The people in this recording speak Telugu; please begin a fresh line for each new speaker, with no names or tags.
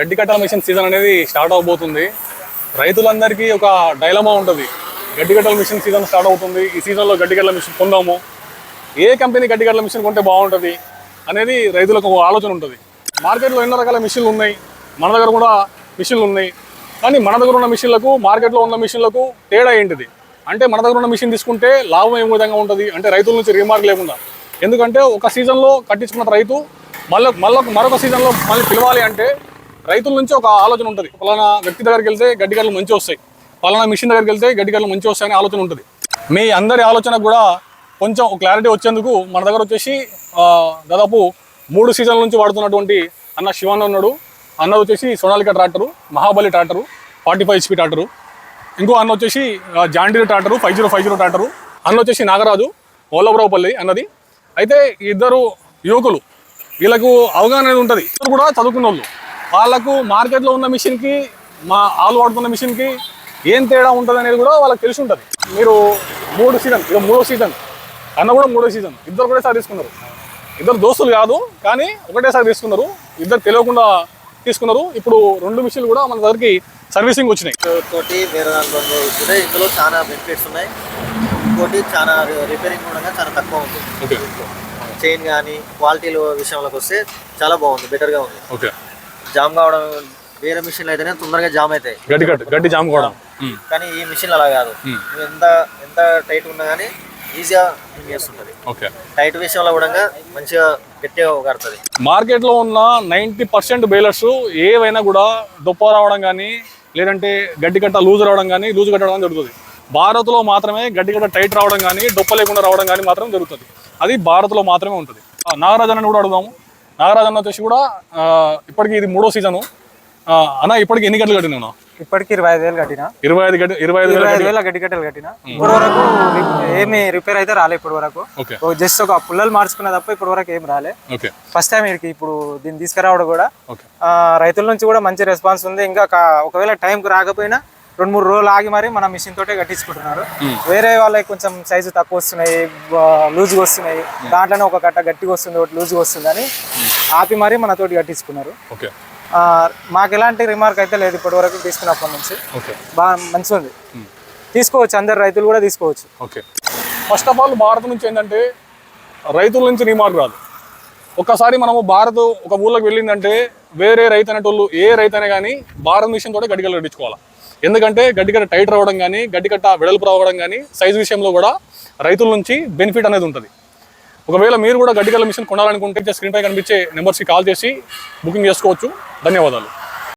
గడ్డి కట్టల మిషన్ సీజన్ అనేది స్టార్ట్ అవబోతుంది. రైతులందరికీ ఒక డైలమా ఉంటుంది. గడ్డి కట్టల మిషన్ సీజన్ స్టార్ట్ అవుతుంది. ఈ సీజన్లో గడ్డి కట్టల మిషన్ కొందాము. ఏ కంపెనీ గడ్డి కట్టల మిషన్ కొంటే బాగుంటుంది అనేది రైతులకు ఒక ఆలోచన ఉంటుంది. మార్కెట్లో ఎన్నో రకాల మిషన్లు ఉన్నాయి. మన దగ్గర కూడా మిషన్లు ఉన్నాయి. కానీ మన దగ్గర ఉన్న మిషన్లకు మార్కెట్లో ఉన్న మిషన్లకు తేడా ఏంటిది? అంటే మన దగ్గర ఉన్న మిషన్ తీసుకుంటే లాభం ఏ విధంగా ఉంటుంది? అంటే రైతుల నుంచి రీమార్క్ లేకుండా. ఎందుకంటే ఒక సీజన్లో కట్టించుకున్న రైతు మళ్ళీ మళ్ళీ మరొక సీజన్లో మళ్ళీ పిలవాలి అంటే రైతుల నుంచి ఒక ఆలోచన ఉంటుంది. పలానా వ్యక్తి దగ్గరికి వెళ్తే గడ్డి గడ్డలు మంచి వస్తాయి. పలానా మిషన్ దగ్గరికి వెళ్తే గడ్డి గడ్డలు మంచి వస్తాయని ఆలోచన ఉంటుంది. మీ అందరి ఆలోచన కూడా కొంచెం క్లారిటీ వచ్చేందుకు మన దగ్గర వచ్చేసి దాదాపు మూడు సీజన్ల నుంచి వాడుతున్నటువంటి అన్న శివాన్ ఉన్నాడు అన్న వచ్చేసి Sonalika tractor Mahabali tractor forty five HP tractor. ఇంకో అన్న వచ్చేసి John Deere tractor five zero five zero tractor. అన్న వచ్చేసి నాగరాజు ఓలబ్రావుపల్లి అన్నది. అయితే ఇద్దరు యువకులు వీళ్ళకు అవగాహన అనేది ఉంటుంది. ఇద్దరు కూడా చదువుకున్న వాళ్ళు వాళ్ళకు మార్కెట్లో ఉన్న మిషన్కి మా వాళ్ళు వాడుతున్న మిషన్కి ఏం తేడా ఉంటుంది అనేది కూడా వాళ్ళకి తెలిసి ఉంటుంది. మీరు మూడు సీజన్ ఇక మూడో సీజన్ అన్న కూడా మూడో సీజన్ ఇద్దరు ఒకటేసారి తీసుకున్నారు. ఇద్దరు దోస్తులు కాదు కానీ ఒకటేసారి తీసుకున్నారు. ఇద్దరు తెలియకుండా తీసుకున్నారు. ఇప్పుడు రెండు మిషన్లు కూడా మన దగ్గరికి సర్వీసింగ్ వచ్చినాయి.
తోటి వేరే దాంట్లో కూడా ఇందులో చాలా బెనిఫిట్స్ ఉన్నాయి. ఇంకోటి చాలా రిపేరింగ్ కూడా చాలా తక్కువ ఉంది.
ఓకే
చైన్ కానీ క్వాలిటీల విషయంలోకి వస్తే చాలా బాగుంది బెటర్గా ఉంది.
ఓకే
జామ్ కావడం వేరే మిషన్లు అయితేనే తొందరగా జామ్ అవుతాయి.
గడ్డి గడ్డి గడ్డి జామ్ ఉమ్.
కానీ ఈ మిషన్ అలా కాదు. ఎంత ఎంత టైట్ ఉన్నా కానీ ఈజీగా చేస్తుంటుంది
ఓకే.
టైట్ విషయంలో కూడా మంచిగా గట్టిగా కడుతుంది
మార్కెట్లో ఉన్న నైంటీ పర్సెంట్ బేలర్స్ ఏవైనా కూడా దొప్ప రావడం కానీ లేదంటే గడ్డి కట్ట లూజ్ రావడం కానీ లూజ్ కట్టడం కానీ జరుగుతుంది. భారత్లో మాత్రమే గడ్డి కట్ట టైట్ రావడం కానీ డొప్ప లేకుండా రావడం కానీ మాత్రం జరుగుతుంది. అది భారత్లో మాత్రమే ఉంటుంది. ఆ, నాగరాజ్ అన్నని కూడా అడుగుదాము. నాగరాజ్ అన్న వచ్చేసి కూడా ఇప్పటికి ఇది మూడో సీజను అన్న ఇప్పటికి ఎన్ని గంటలు కట్టినా
ఇప్పటికి ఇరవై ఐదు వేలు కట్టిన.
ఇరవై ఐదు ఇరవై ఐదు
ఇరవై ఐదు వేల గడ్డి కట్టలు కట్టిన. ఇప్పటి వరకు ఏమి రిపేర్ అయితే రాలే ఇప్పటి వరకు. జస్ట్ ఒక పుల్లలు మార్చుకున్న తప్ప ఇప్పటి వరకు ఏం రాలే. ఫస్ట్ టైం వీడికి ఇప్పుడు దీన్ని తీసుకురావడం కూడా. రైతుల నుంచి కూడా మంచి రెస్పాన్స్ ఉంది. ఇంకా ఒకవేళ టైంకి రాకపోయినా రెండు మూడు రోజులు ఆగి మరి మన మిషన్ తోటే కట్టించుకుంటున్నారు. వేరే వాళ్ళకి కొంచెం సైజు తక్కువ వస్తున్నాయి లూజ్గా వస్తున్నాయి. దాంట్లోనే ఒక కట్ట గట్టిగా వస్తుంది ఒకటి లూజ్గా వస్తుంది అని ఆపి మరి మనతోటి కట్టించుకున్నారు.
ఓకే.
ఆ, మాకు ఎలాంటి రిమార్క్ అయితే లేదు ఇప్పటి వరకు తీసుకున్నప్పటి నుంచి.
ఓకే.
బాగా మంచిగా ఉంది తీసుకోవచ్చు అందరు రైతులు కూడా తీసుకోవచ్చు.
Okay. First of all Bharat నుంచి ఏంటంటే రైతుల నుంచి రీమార్క్ రాదు. ఒక్కసారి మనము భారత్ ఒక ఊళ్ళోకి వెళ్ళిందంటే వేరే రైతు అనేటోళ్ళు ఏ రైతు అయినా కానీ భారత్ మిషన్ తోటే గడ్డికలు కట్టించుకోవాలి? ఎందుకంటే గడ్డికట్ట టైట్ రావడం కానీ గడ్డికట్ట వెడల్పు రావడం కానీ సైజు విషయంలో కూడా రైతుల నుంచి బెనిఫిట్ అనేది ఉంటుంది. ఒకవేళ మీరు కూడా గడ్డికల మిషన్ కొనాలనుకుంటే స్క్రీన్పై కనిపించే నెంబర్స్కి కాల్ చేసి బుకింగ్ చేసుకోవచ్చు. ధన్యవాదాలు.